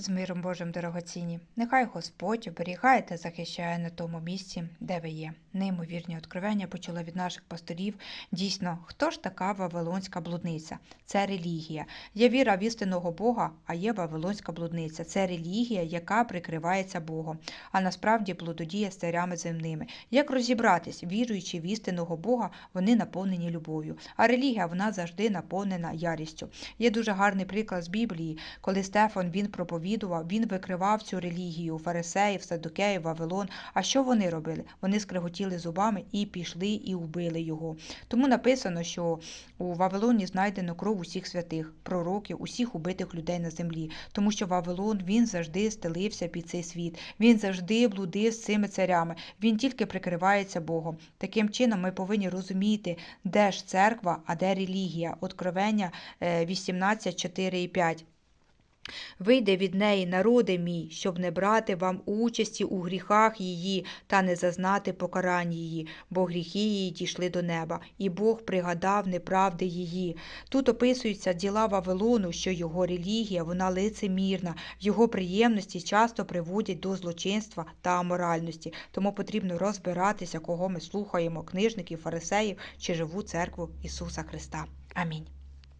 З миром Божим дорогоцінні, нехай Господь оберігає та захищає на тому місці, де ви є. Неймовірні откровення почула від наших пасторів. Дійсно, хто ж така Вавилонська блудниця? Це релігія. Є віра в істинного Бога, а є Вавилонська блудниця. Це релігія, яка прикривається Богом, а насправді блудодіє з царями земними. Як розібратись, віруючи в істинного Бога, вони наповнені любов'ю. А релігія вона завжди наповнена ярістю. Є дуже гарний приклад з Біблії, коли Стефан він проповідував, він викривав цю релігію фарисеїв, садукеїв, Вавилон. А що вони робили? Вони скриготіли зубами і пішли і вбили його. Тому написано, що у Вавилоні знайдено кров усіх святих, пророків, усіх убитих людей на землі, тому що Вавилон він завжди стелився під цей світ. Він завжди блудив з цими царями. Він тільки прикривається Богом. Таким чином, ми повинні розуміти, де ж церква, а де релігія. Откровення е, 18, 4 і 5. Вийде від неї, народи мій, щоб не брати вам участі у гріхах її та не зазнати покарань її, бо гріхи її дійшли до неба, і Бог пригадав неправди її. Тут описуються діла Вавилону, що його релігія, вона лицемірна, його приємності часто приводять до злочинства та аморальності. Тому потрібно розбиратися, кого ми слухаємо, книжників, фарисеїв чи живу церкву Ісуса Христа. Амінь.